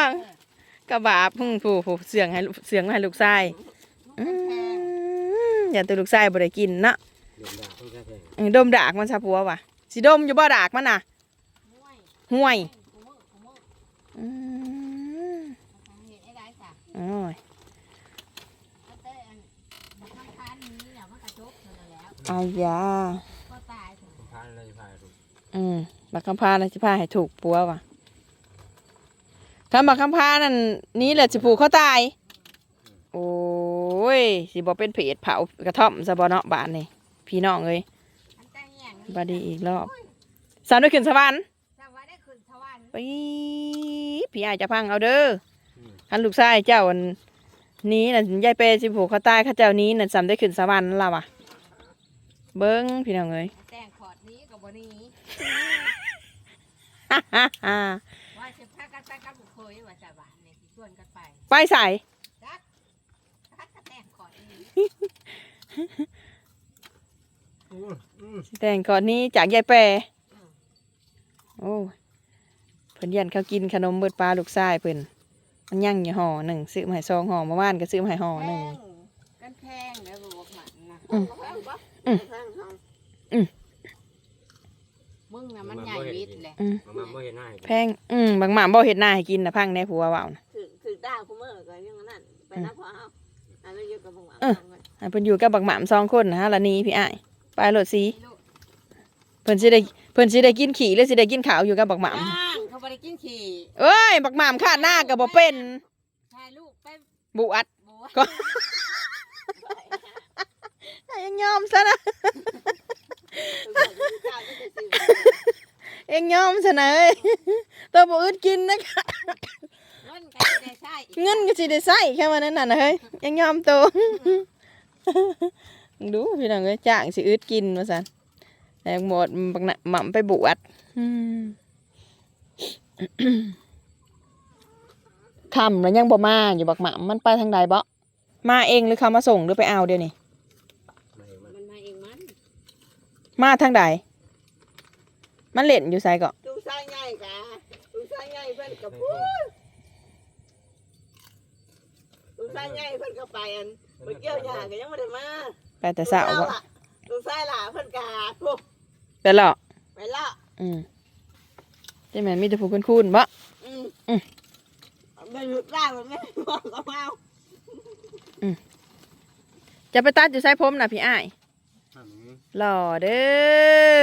น้องกระบาบพึ่งผู้ผู้เสียงให้ลูกเสียงให้ลูกชายอืมอย่าตัวลูกชายบ่ได้กินเนาะเดือดดาต้องใช้แพงเออดมดากมันซะปัวว่ะสิดมอยู่บ่ดากมันน่ะห่วยอืมโอ้ยอายาพานเลยพายถูกอืมบักคำพานะสิพาให้ถูกปัวว่ะ คำบักคำพานั่นนี้แหละสิผูกเขาตาย โอ้ยสิบ่เป็นเพจเผากระท่อมซะบ่เนาะบ้านนี่พี่น้องเอ้ยบาดีอีกรอบสามด้วยขึ้นสวรรค์ไปพี่อาจจะพังเอาเด้อคันลูกชายเจ้าอันนี้น่ะยายเปสิผูกเขาตายเขาเจ้านี้น่ะสามได้ขึ้นสวรรค์ล่ะว่ะ เบิ้งพี่น้องเอ้ยแต่งขอดนี้กับวัน กันไปกับบุคคลว่าจะบ้านเนี่ยสิชวนกันไปไปใส่พักกันแต่งขอดนี้แต่งก่อนนี้จากยายแปรโอ้ยเพิ่นยันเขากินขนมเบิดปลาลูกชายเพิ่นมันยั่งอยู่ห่อหนึ่งซื้อมาให้ซองห่อเมื่อวานก็ซื้อมาให้ห่อแพหนึ่งงกันแพงแล้วบอกหมันนะอืม แพงปะอืม แพงทางอืม มึงน่ะมันใหญ่วิทย์แหละอืมมาไม่เห็นหน้าแพงอืมบางหม่ำบ่เห็ดหน้าให้กินนะพังแน่ผัวเว่านะถือถือดาวคุเมื่อก็ยังนั่นไปนับพอเฮาอันนี้อยู่กับบังหวานให้เพิ่นอยู่กับบักหม่ำสองคนนะฮะละนี้พี่อ้ายไปโหลดสีเพิ่นสิได้เพิ่นสิได้กินขี่หรือสิได้กินขาวอยู่กับบักหม่ย่างเขาไปกินขี่ำเอ้ยบักหม่ำขาดหน้าก็บ่เป็นชายลูกไปบุอัดบัวก็ ยังยอมซะนะ เองยอมซะนะเอ้ยตัวบ่อึดกินนะคะเงินกันได้ใช่อีกเงินก็สิได้ใช้แค่วันนั้นน่ะนะเฮ้ยยังยอมตัวดูพี่น้องเอ้ยจ้างสิอึดกินว่าซั่นแล้หมดบักน่ะหม่ำไปบวชอืมคำแล้วยังบ่มาอยู่บักหม่ำมันไปทางใดบ่มาเองหรือเขามาส่งหรือไปเอาเดี๋ยวนี้มันมาเองมัน มาทางใดมันเล่นอยู่ไสก็ดูไส้ใหญ่กะดูไส้ใหญ่เพิ่นกับพูดดูไส้ใหญ่เพิ่นก็ไปอันไปเกี่ยวหญ้าก็ยังไม่ได้มาไปแต่เช้าบ่ดูไส้หล่าเพิ่นกะพวกแต่ละไปละอืมใช่ไหมนมีแต่ผู้คุ้นๆบ่อืมอืมไม่หยุดได้มันไม่บอกกับเมาจะไปตัดอยู่ไสผมน่ะพี่อ้าย หล่อเด้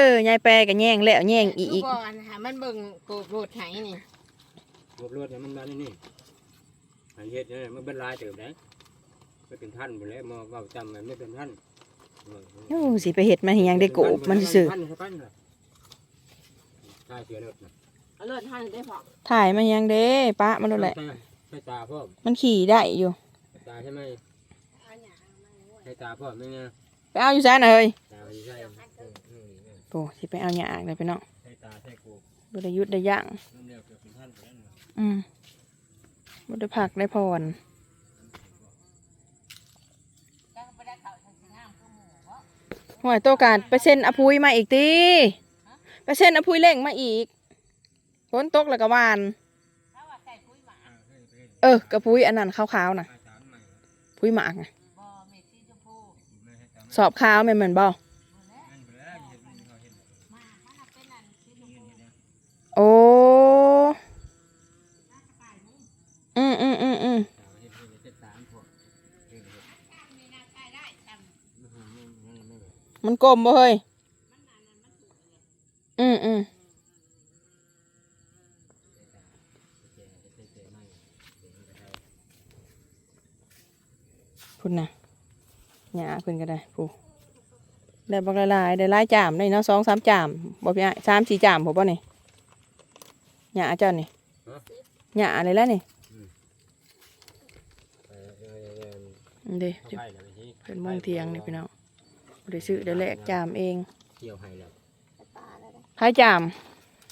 อยายแปรก็แย่งแล้วแย่งอีทุกก่อนหามันเบิ่งโกบโรดไห้นี่รวบรวดเนี่ยมันมานี่นี่อันเฮ็ดเนี่ยมันเป็นลายเติมได้ไม่เป็นท่านหมดแล้วมาเว้าจำมันไม่เป็นท่านโอ้สิไปเฮ็ดมาเฮียงได้โกบมันซื่อท่านท่านเหรอใช่เสียเลือดนะเอาเลือดท่านได้พอๆถ่ายมาเฮียงเด้ปะมันนั่นแหละ ใช่ตาพ่อมันขี่ได้อยู่ ตาใช่ไหมใช่ตาพ่อไม่เนี่ย ไปเอาอยู่ไสน่ะเฮ้ยตาไม่ใช่ โอ้สิไปเอาหยากเลยพี่น้องใช่ตาใช่กูบ่ได้หยุดได้ย่างน้ำเลี้ยวเกือบเป็นท่านไปแล้วนะอืมบ่ได้พักได้พรก็ไปได้เขาทางงามคือหมูบ่ห่วยโตการไปเซ็นอภุยมาอีกติไปเซ็นอภุยเร่งมาอีกฝนตกแล้วก็หวานถ้าว่าใส่ปุ๋ยหมาเออกระพุ้ยอันนั้นขาวๆน่ะพุ้ยหมากน่ะบ่เม็ดสีชมพูสอบขาวแม่นเหมือนบ่ มามันเป็นอันสีชมพู โอ้อืมอืมอืมอืมมีนาใช้ได้จำมันกลมบ่เฮ้ยอืมอืมพุ่นน่ะหยาเพิ่นก็ได้ผู้ได้บักละลายได้หลายจามได้เนาะสองสามจามบ่พี่อ้ายสามสี่จามผมบ่นี่ หยาเจ้านี่หยาอะไรแล้วนี่อันเด้ใช่แล้วพี่เป็นมุงเทียงนี่พี่น้องบ่ได้ซื้อได้แลกจามเองเกี่ยวไห้แล้วพายจาม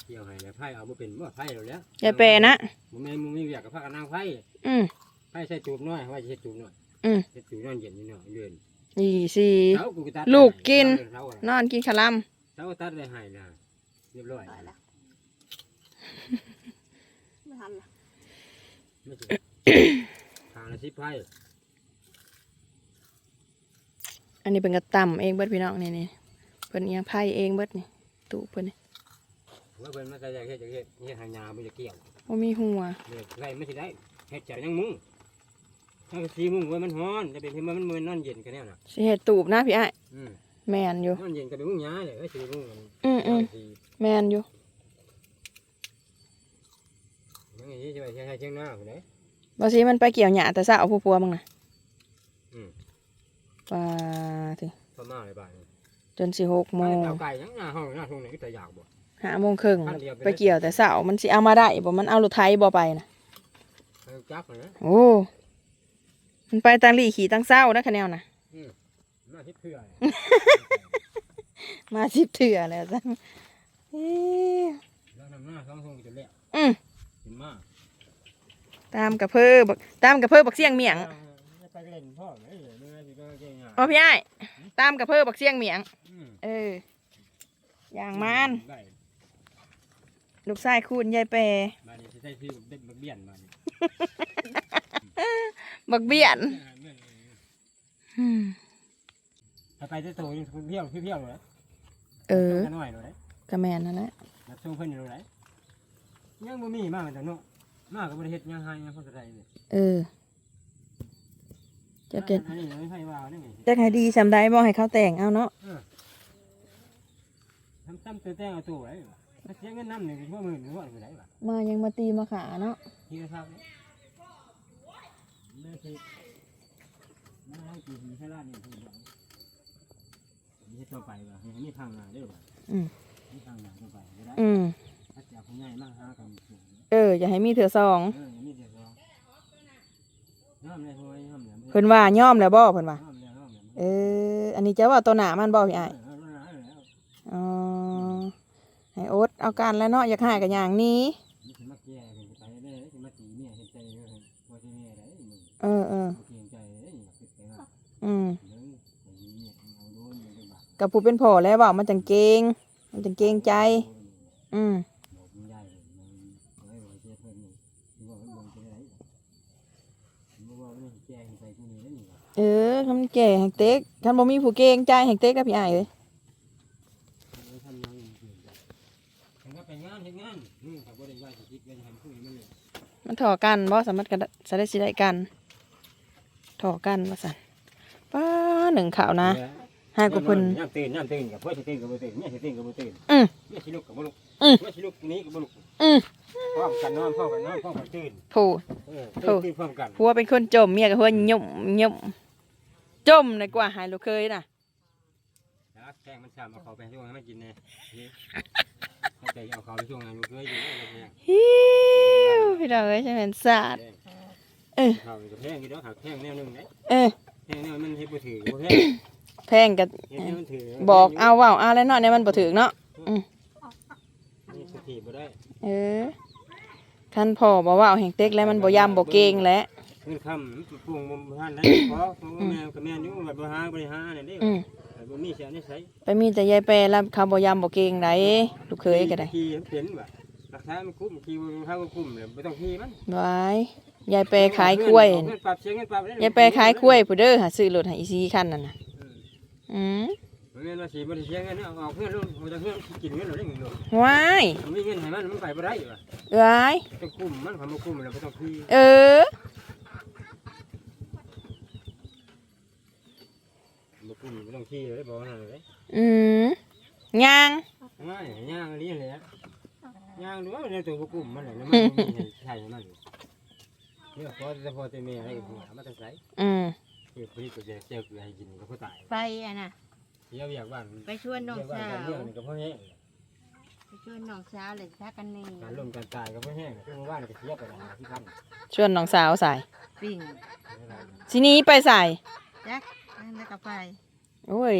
เกี่ยวไห้แล้วไพ่เอามาเป็นว่าไพ่เราแล้วยายแปรนะมึงไม่มึงไม่อยากกับพากันนางไพ่อืมไพ่ใส่จูบน้อยว่าจะใส่จูบน้อยอืมใส่จูบน้อยเย็นนิดหน่อยเดือนนี่สี่เช้ากูตัดลูกกินเช้าอะนอนกินขะลเช้าตัดไปให้นะเรียบร้อย ไม่ทันละไม่ใช่ทางละสิบไพ่อันนี้เป็นกระต่ำเองเบิดพี่น้องนี่นี่เพิ่นเอียงไพ่เองเบิดนี่ตู้เพิ่นนี่ว่าเพิ่นมาใส่ใจเฮ็ดจังเฮ็ดเฮ็ดหางาบ่จะเกี่ยวบ่มีหัวเด็กไรไม่สิได้เฮ็ดจากยังมุ้งถ้าสีมุ้งไว้มันร้อนจะเป็นที่มันมันนอนเย็นกันแน่น่ะสิเฮ็ดตูบนะพี่อ้ายอืมแม่นอยู่นอนเย็นก็เป็นมุ้งหญ้าเลยเอ้ยสีมุ้งมันอืมอืมสีแม่นอยู่ ยังไงที่จะไปใช้เชียงหน้าคนไหนบ่สิมันไปเกี่ยวหญ้าแต่เช้าผู้ปัวมึงน่ะอืมปลาถึงพม่าเลยบ้านจนสิหกโมงเอาไก่ยังหน้าห้องหน้าทุ่งไหนก็จะอยากบ่ห้าโมงครึ่งไปเกี่ยวแต่เช้ามันสิเอามาได้บ่มันเอารถไถบ่ไปน่ะเอาจักนะโอ้มันไปตังลี่ขี่ตังเศร้านะคะแนวน่ะมาที่เพื่อมาสิบเถื่อแล้วจ้ะเอ๊ะแล้วทำหน้าสองทุ่งจะเละอืม เห็นมากตามกับเพื่อบักตามกับเพื่อบักเสียงเมียงไปเล่นพ่อไหนเมื่อสิก็เก่งอะอ๋อพี่ไอ้ายตามกับเพื่อบักเสียงเมียง อืมเออ อย่างมันได้ลูกชายคูณยายแปรมานี่สิใช้ที่เด็กบักเบี้ยนมานี่บักเบี้ยนอืมถ้าไปจะโตยังเที่ยวเที่ยวเลยเออน้อยเลยกระแมนนั่นแหละนับส่งเพิ่นอยู่เลย ยังบ่มีมากแต่เนาะมากก็บ่ได้เฮ็ดยังให้ยังพอจะได้เลยเออจะเก็ดอันนี้ยังไม่ใช่ว่าได้ไงจะให้ดีจำได้บ่ให้เขาแต่งเอาเนาะทำตั้มตัวแต่งเอาตัวไว้ถ้าเสียเงินน้ำหนึ่งพวกหมื่นหรือว่าอะไรวะมายังมาตีมาขาเนาะที่กระซับแม่ที่แม่ให้กี่ปีให้ล้านเนี่ยที่บอกนี่ต่อไปว่ะให้มีทางหน้าได้ว่ะอืมมีทางหน้าต่อไปก็ได้อืม ถ้าจะผู้ใหญ่มากหากันสูงเออ อย่าให้มีเถื่อสองเออมีเดียวก็น้ำเลยโว้ยน้ำเลยเพิ่นว่าย่อมแล้วบ่เพิ่นว่าน้ำเลยน้ำเลยเออ อันนี้จะว่าตัวหนามันบ่พี่อ้ายเออน้ำเลยแล้วอ๋อให้โอ๊ตเอาการแล้วเนาะอยากหายกับอย่างนี้ นี่คือมักแย่เป็นไปได้เลยคือมักตีเนี่ยเห็นใจเลยว่าที่เนี่ยได้มึงเออเออเกรงใจได้อยากติดไปว่าอืมเรื่องอย่างนี้เนี่ยเอาโดนมันเป็นบาปกับผู้เป็นพ่อแล้วบอกมันจังเกง มันจังเกงใจ อืม บอกมันใหญ่มันเอาไว้บอกเจ้าเพื่อนนี่ที่ว่ามันมองไปไหนมันว่ามันแจ้งไปกูนี่แล้วนี่ เออคำแก่แห่งเต็กคันบ่มีผู้เกงใจแห่งเต็กกับพี่อ้ายเอ้ยมันทำยังไงถึงว่าไปงานเห็นงานอืมถ้าบ่ได้ว่าสิคิดเป็นทำผู้นี้มันเลยมันถอกันบ่สามารถกันสได้สิได้กันถอกันว่าซั่นป้าหนึ่งข่าวนะให้กูเพิ่นย่ำตื่นย่ำตื่นกับเพื่อนสิตื่นกับบ่ตื่นเนี่ยสิตื่นกับบ่ตื่นอืมเนี่ยสิลุกกับบ่ลุกอืมเนี่ยสิลุกนี้กับบ่ลุกอืมพร้อมกันนอนพร้อมกันนอนพร้อมกันตื่นผู้เออตื่นตื่นพร้อมกันผัวเป็นคนจมเมียกับผัวยุ่มยุ่ม จมเลยกว่าหายลูกเคยน่ะแล้วแข้งมันช้ำเอาเขาไปช่วงให้มันกินแน่นี่เข้าใจเอาเขาไปช่วงงานมันเคยอยู่เนี่ยฮิวพี่น้องเอ้ยใช่ไหมศาสตร์เออเขาก็แพงอยู่ดอกหักแพงแนวหนึงเด้เออแพงแนวมันเฮ็ดบ่ถือบ่แพงแพงกับเฮ็ดแนวมันถือบอกเอาเว่าเอาแล้วเนาะเนี่ยมันบ่ถึกเนาะนี่สถิบ่ได้เออคันพ่อบอกว่าเอาแห่งเต็กแล้วมันบ่ยำบ่เก่งแล้ว เงินคำปรุงบ่ทันได้ขอเพราะว่าแม่ก็แม่นอยู่บัดบ่หาบ่ได้หานั่นเด้อืมแต่บ่มีเสียนิสัยไปมีแต่ยายแปรแล้วเขาบ่ยำบ่เก่งไดลูกเคยก็ได้ขี่มันเป็นว่ะราคามันคุ้มขี่บ่เฮาก็คุ้มเลยบ่ต้องขี่มันไว้ยายแปรขายกล้วยเงินปรับเสียเงินปรับได้ยายแปรขายกล้วยผู้เด้อหาซื้อรถให้อีซีคันนั่นน่ะอืมเงินว่าสิบ่ได้เสียเงินเอาเอาเพื่อนลูกเอาแต่เพื่อนกินเงินเราได้เงินลูกว้ายมันมีเงินให้มันมันไปบ่ได้ว่ะว้ายต้องคุ้มมันความบ่คุ้มแล้วบ่ต้องขี่เออ บ่คุ้มบ่ต้องขี่เลยบ่นั่นเลย อืมย่าง ง่ายย่างอันนี้แหละย่างดูว่าในตัวบ่คุ้มมันแหละแล้วมันบ่มีให้ใช้ให้มันเนี่ยพอแต่พอแต่แม่ให้หัวมันจะใส่อืมเกี่ยวกับที่ตัวเจ้าเจ้าเกลือให้กินก็พอตายไปอะนะเดี๋ยวอยากบ้านไปชวนน้องเดี๋ยวบ้านสากันวเรื่องนี่ก็พอแห้งไปชวนน้องสาวเลยทักกันนี่การร่วมกันตายก็พอแห้งคือหมู่บ้านก็เสียไปแล้วที่พันชวนน้องสาวใส่ปิ่งทีนี้ไปใส่จักนั่นแล้วก็ไปโอ้ย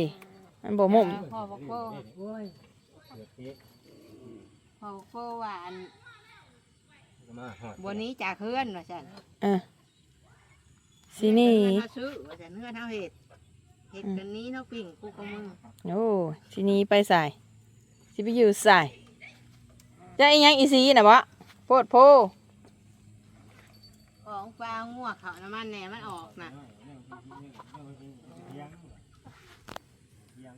มันบ่มุมพ่อบอกโก้โอ้ย เดือดเอ๊ะพ่อบอกโก้ว่าอันก็มาหอดบนนี้จากเฮือนว่าจันอะทีนี้เฮือนเฮาซื้อว่าจันเฮือนเฮาเฮ็ดเฮ็ดกันนี้เนาะปิ่งกูกับมึงโอ้ทีนี้ไปใส่สิไปอยู่ใส่จะอีหยังอีซีน่ะบ่โพดโพ ของปลางัวเขาน้ำมันแหน่มันออกน่ะ เลี้ยงเลี้ยง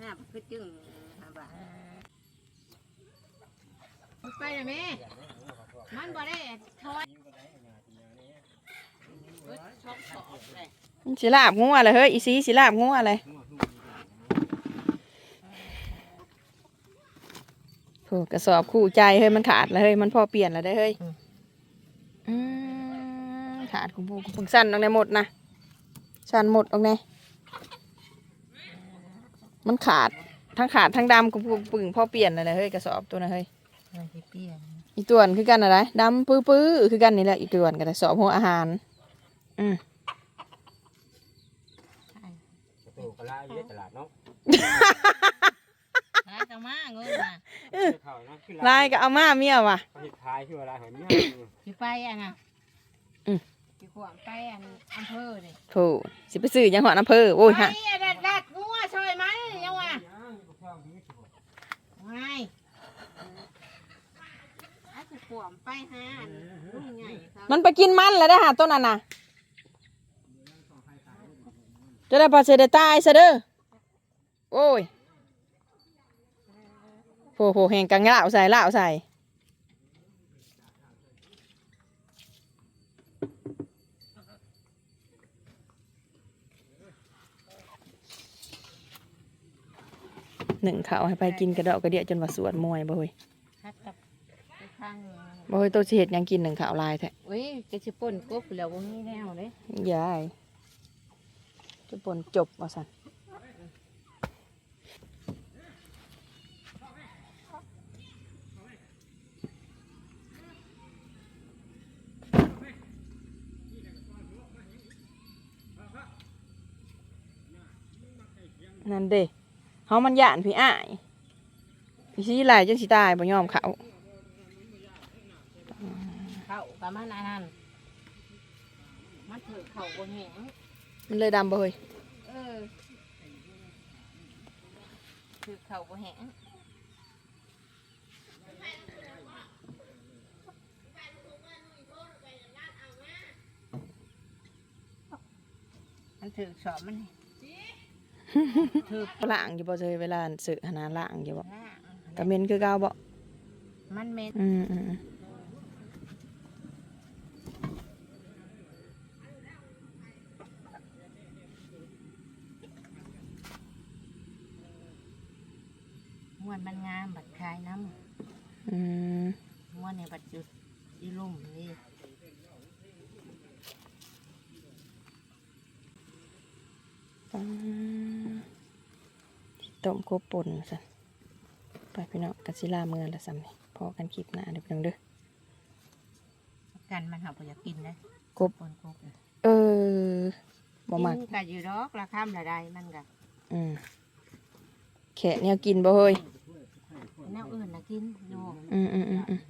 ห้าคือจึงห้าบาทมันไปเลยแม่มันบ่ได้ทอยเบิดช่องสอบเลยมันสิลาบงัวอะไรเฮ้ยอีซีสิลาบงัวอะไรโอ้กระสอบคู่ใจเฮ้ยมันขาดแล้วเฮ้ยมันพอเปลี่ยนแล้วได้เฮ้ยอืมขาดของผู้ของสั้นตรงไหนหมดนะสั้นหมดตรงไหน มันขาดทั้งขาดทั้งดำของผู้ปึ่งพอเปลี่ยนอะไรเฮ้ยกระสอบตัวนะเฮ้ยมันสิเปลี่ยนอีตัวนคือกันอะไรดำปื้อปื้อๆคือกันนี่แหละอีตัวนกับสอบหัวอาหาร อืมตัวกระลาอยู่ในตลาดเนาะหากะมาเงินน่ะเขานะคือลายก็เอามาเมียว่ะเขาเห็ดขายคือว่าลายหอยเมี่ยสิไปอะน่ะอืมสิขวางไปอันอำเภอนี่โถสิไปซื้อยังหอน้ำเพอโอ้ยฮะไปอะดัดดัดงัวซอยมัน ให้ไอาจจะขวมไปหาอันลุงใหญ่เขามันไปกินมันแล้วได้อหาต้นนั้นน่ะจะได้ปลาเสได็ตายซะเด้อโอ้ยโผโผแหงกังเหล่าใส่เหล่าใส่ หนึ่งเขาวให้ไปกินกระเดอกกระเดียจนว่าสวดมวยบ่เฮ้ยฮัดกับไปข้างบ่เฮ้ยตัวสิเฮ็ดหยังกินหนึ่งขาวลายแท้อุ้ยกระชิป่นกบแล้วบ่มีแนวเลยยายจะปนจบว่าสันนั่นเด้ เฮามันย่านพี่อ้ายพี่สิไหลจังสิตายบ่ยอมเขาเข้ากับมันอันนั้นมันถือเข่าบนแหงมันเลยดำบ่เฮ้ยเออถือเข่าบนแหงมันถือสอบมันถือ ล่างอยู่บ่เจอเวลาสื่อหนาล่างอยู่บ่หน้ากระเม็นคือเก่าบ่มันเม็ดอืมอืมอืมม้วนมันงามบัดคายน้อืมำม้วนในบัดจุดอีลุ่มนี่อืม ต้มกบป่นสันไปพี่น้องกัสิลาเมืองละซ้ำนี่พอกันคลิปหน้าเดี๋ยวพี่น้องเด้อกันมันหาบ่อยากกินนะกบปนกบเออบ่มักกินกะอยู่ดอกละค่ำละใดมันกะอืมแขะเนี่ยกินบ่เฮ้ยแนวอื่นนะกินอยู่อืมอืมอืมอืม